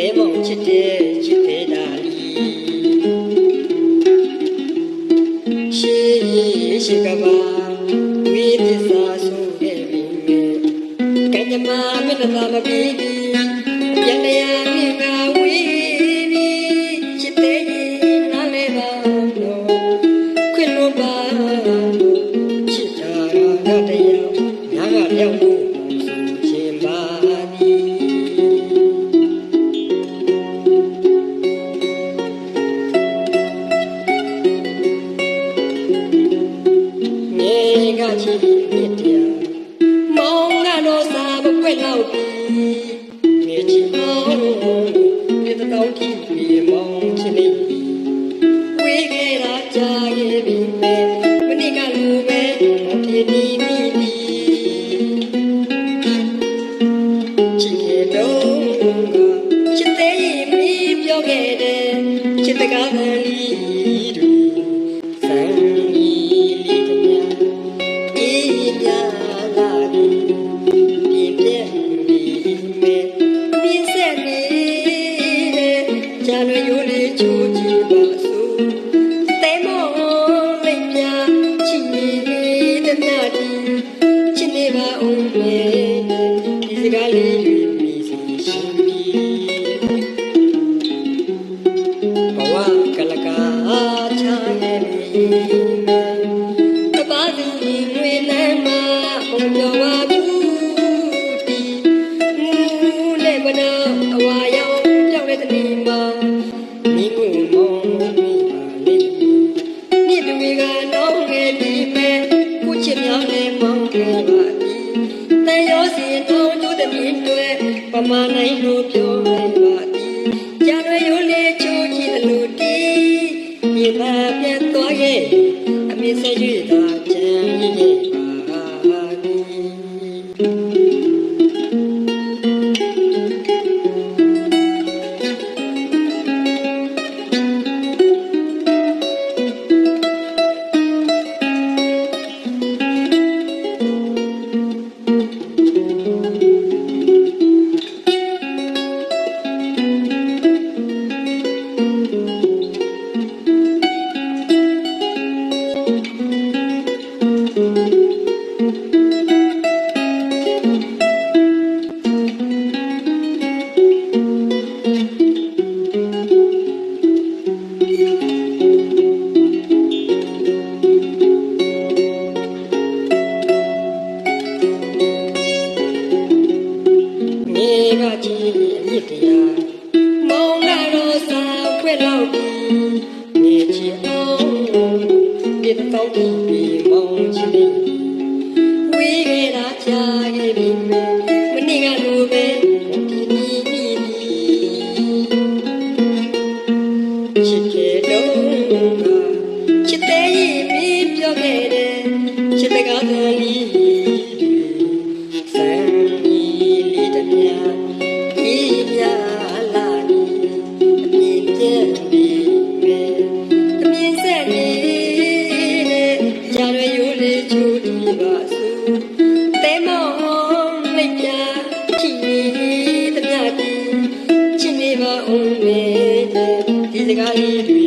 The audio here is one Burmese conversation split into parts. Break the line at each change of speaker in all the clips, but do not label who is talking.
တဲမောင်ချစ်တဲ့ချစ်တဲ့ဒါလီရှေးရှိကပါဝိသစ္စာဆိုခဲ့ပြီမဲ့ကညမမင်းသာမပြီးဒီရတရာ ချစ်ရဲ့တော့ချစ်တဲ့ရင်မီးပြောခဲ့တယ်ချစ်တကားက ရိုးလေးချိုးကြည့်ပါစို့တဲမောလိပ်ပြချစ်နေတဲ့မြတ်ဒီချစ်နေပါဦးမယ်ဒီစကားလေးတွေမိစီရှင်ပြီးဘဝကလကာချာနေပြီတပါးစီငွေလမ်းမှာဘုံ မာနိုင်လို့ပြောလိုက်ပါသည်ကြာရွယ်ရိုးလေးချိုးကြည့်တယ်လို့တီးမြေပါပြန်သွားခဲ့အမေဆက်ရွေးသာ ကကြီးအမြစ်တရားမောင်ကတော့စာဖွက်လောက်ပြီးမြေချီအောင်ဒီတော့ဒီမောင်ချီလေးဝေးခဲ့တာကြာခဲ့ပြီ စို့တဲမောင်လေးပြားချီတပြားဒီချစ်နေပါဦးမယ်ဒီစကားလေး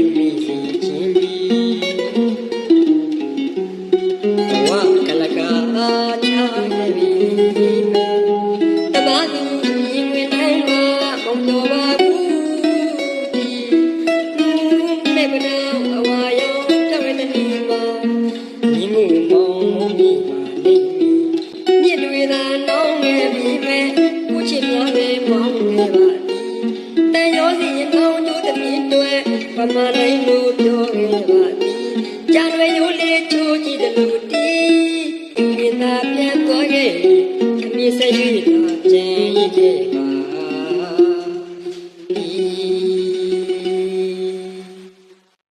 မနိုင်လို့ပြောခဲ့ပါသည်ကြံရွယ်ရိုးလေးချိုးကြည့်တယ်လို့တီးဒီနာပြန်သွားခဲ့ခမည်းဆိုင်ရ